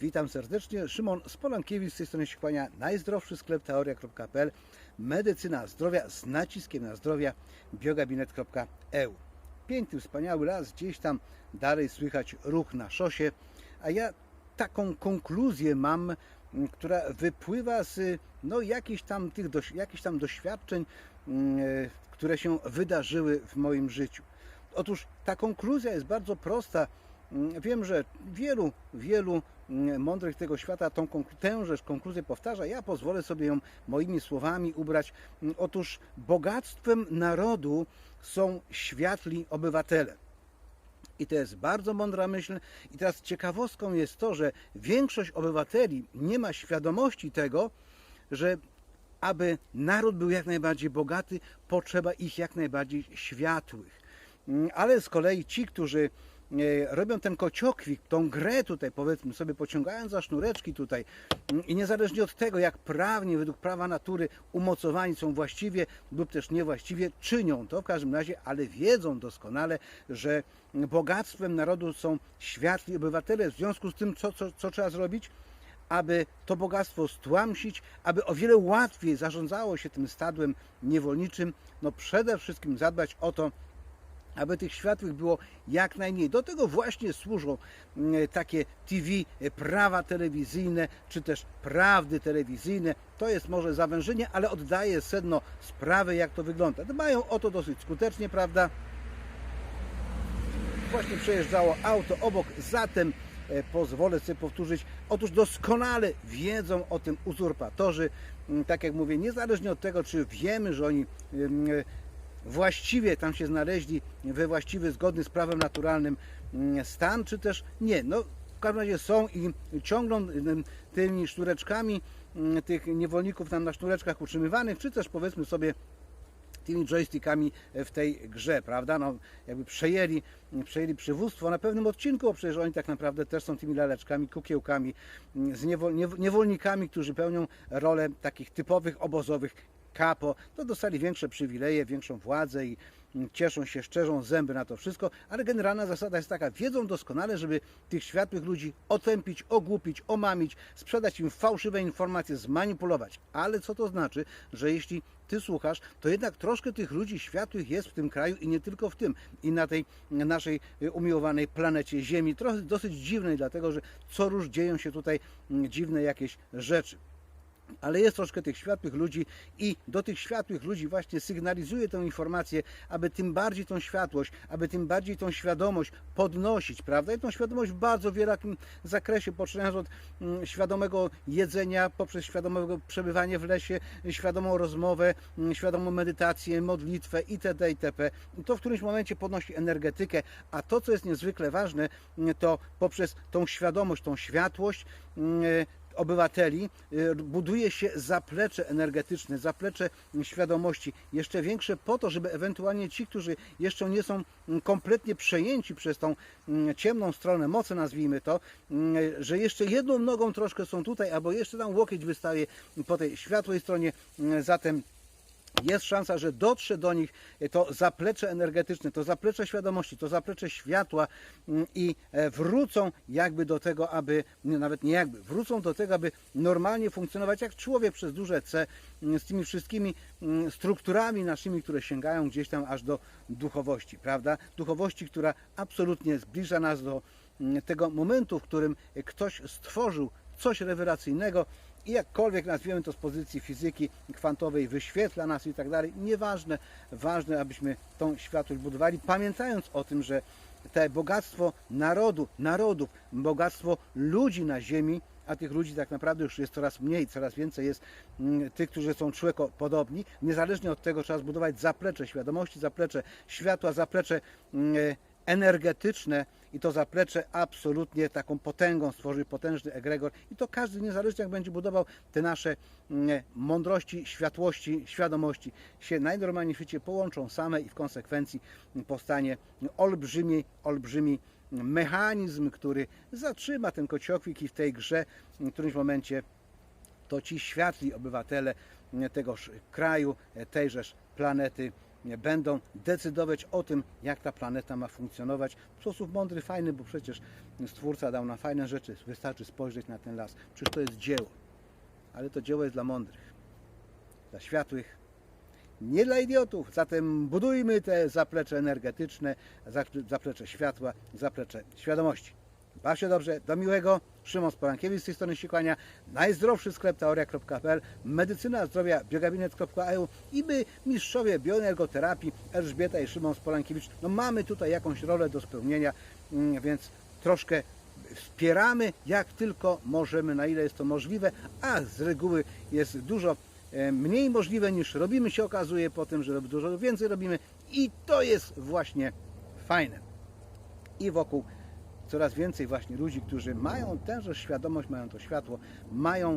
Witam serdecznie. Szymon Spolankiewicz z tej strony się kłania. Najzdrowszy sklep teoria.pl Medycyna zdrowia z naciskiem na zdrowia biogabinet.eu Piękny, wspaniały las. Gdzieś tam dalej słychać ruch na szosie. A ja taką konkluzję mam, m, która wypływa z no, jakichś, tam tych jakichś tam doświadczeń, m, e, które się wydarzyły w moim życiu. Otóż ta konkluzja jest bardzo prosta. Mm, Wiem, że wielu, wielu mm, mądrych tego świata tą, tężeż konkluzję powtarza. Ja pozwolę sobie ją moimi słowami ubrać. Mm, Otóż bogactwem narodu są światli obywatele. I to jest bardzo mądra myśl. I teraz ciekawostką jest to, że większość obywateli nie ma świadomości tego, że aby naród był jak najbardziej bogaty, potrzeba ich jak najbardziej światłych. Ale z kolei ci, którzy robią ten kociokwik, tą grę tutaj powiedzmy sobie, pociągając za sznureczki tutaj mm, i niezależnie od tego, jak prawnie, według prawa natury umocowani są właściwie lub też niewłaściwie, czynią to w każdym razie, ale wiedzą doskonale, że bogactwem narodu są światli obywatele. W związku z tym, co, co, co trzeba zrobić? aby to bogactwo stłamsić, aby o wiele łatwiej zarządzało się tym stadłem niewolniczym, no przede wszystkim zadbać o to, aby tych światłych było jak najmniej. Do tego właśnie służą mm, takie TV, e, prawa telewizyjne, czy też prawdy telewizyjne. To jest może zawężenie, ale oddaje sedno sprawy, jak to wygląda. Dbają o to dosyć skutecznie, prawda? Właśnie przejeżdżało auto obok, zatem e, pozwolę sobie powtórzyć. Otóż doskonale wiedzą o tym uzurpatorzy. Mm, Tak jak mówię, niezależnie od tego, czy wiemy, że oni właściwie tam się znaleźli we właściwy, zgodny z prawem naturalnym mm, stan, czy też nie. No, w każdym razie są i ciągną ym, tymi sznureczkami ym, tych niewolników tam na sznureczkach utrzymywanych, czy też powiedzmy sobie tymi joystickami w tej grze, prawda? No, jakby przejęli, przejęli przywództwo na pewnym odcinku, bo przecież oni tak naprawdę też są tymi laleczkami, kukiełkami, z niewol, niew- niewolnikami, którzy pełnią rolę takich typowych obozowych to dostali większe przywileje, większą władzę i mm, cieszą się, szczerzą zęby na to wszystko, ale generalna zasada jest taka, wiedzą doskonale, żeby tych światłych ludzi otępić, ogłupić, omamić, sprzedać im fałszywe informacje, zmanipulować. Ale co to znaczy, że jeśli ty słuchasz, to jednak troszkę tych ludzi światłych jest w tym kraju i nie tylko w tym, i na tej naszej y, umiłowanej planecie Ziemi, trochę dosyć dziwnej, dlatego że co róż dzieją się tutaj mm, dziwne jakieś rzeczy ale jest troszkę tych światłych ludzi i do tych światłych ludzi właśnie sygnalizuje tę informację, aby tym bardziej tą światłość, aby tym bardziej tą świadomość podnosić, prawda? I tą świadomość w bardzo wielkim zakresie, poczynając od mm, świadomego jedzenia, poprzez świadomego przebywanie w lesie, świadomą rozmowę, mm, świadomą medytację, modlitwę itd. itp. I to w którymś momencie podnosi energetykę, a to, co jest niezwykle ważne, to poprzez tą świadomość, tą światłość, mm, obywateli y, buduje się zaplecze energetyczne, zaplecze świadomości, jeszcze większe po to, żeby ewentualnie ci, którzy jeszcze nie są mm, kompletnie przejęci przez tą mm, ciemną stronę mocy, nazwijmy to, mm, że jeszcze jedną nogą troszkę są tutaj, albo jeszcze tam łokieć wystaje po tej światłej stronie, zatem jest szansa, że dotrze do nich to zaplecze energetyczne, to zaplecze świadomości, to zaplecze światła mm, i e, wrócą jakby do tego, aby, nawet nie jakby, wrócą do tego, aby normalnie funkcjonować jak człowiek przez duże C mm, z tymi wszystkimi mm, strukturami naszymi, które sięgają gdzieś tam aż do duchowości, prawda? Duchowości, która absolutnie zbliża nas do tego momentu, w którym ktoś stworzył coś rewelacyjnego i jakkolwiek nazwiemy to z pozycji fizyki kwantowej, wyświetla nas i tak dalej, nieważne, ważne, abyśmy tą światłość budowali, pamiętając o tym, że te bogactwo narodu, narodów, bogactwo ludzi na ziemi, a tych ludzi tak naprawdę już jest coraz mniej, coraz więcej jest mm, tych, którzy są człowiekopodobni. Niezależnie od tego trzeba zbudować zaplecze świadomości, zaplecze światła, zaplecze mm, energetyczne i to zaplecze absolutnie taką potęgą stworzy potężny egregor. I to każdy niezależnie jak będzie budował te nasze mm, mądrości, światłości, świadomości się najnormalniej w świecie połączą same i w konsekwencji powstanie olbrzymi, olbrzymi mechanizm, który zatrzyma ten kociokwik i w tej grze w którymś momencie to ci światli obywatele tegoż kraju, tejżeż planety e, będą decydować o tym, jak ta planeta ma funkcjonować w sposób mądry, fajny, bo przecież Stwórca dał nam fajne rzeczy, wystarczy spojrzeć na ten las. Przecież to jest dzieło, ale to dzieło jest dla mądrych, dla światłych, nie dla idiotów. Zatem budujmy te zaplecze energetyczne, zap- zaplecze światła, zaplecze świadomości. Baw dobrze, do miłego. Szymon Sporankiewicz z tej strony się kłania. Najzdrowszy sklep teoria.pl, medycyna zdrowia biogabinet.eu i my, mistrzowie bioenergoterapii, Elżbieta i Szymon Sporankiewicz, no mamy tutaj jakąś rolę do spełnienia, mm, więc troszkę wspieramy jak tylko możemy, na ile jest to możliwe, a z reguły jest dużo e, mniej możliwe niż robimy, się okazuje po tym, że dużo więcej robimy i to jest właśnie fajne. I wokół coraz więcej właśnie ludzi, którzy mają tęże świadomość, mają to światło, mają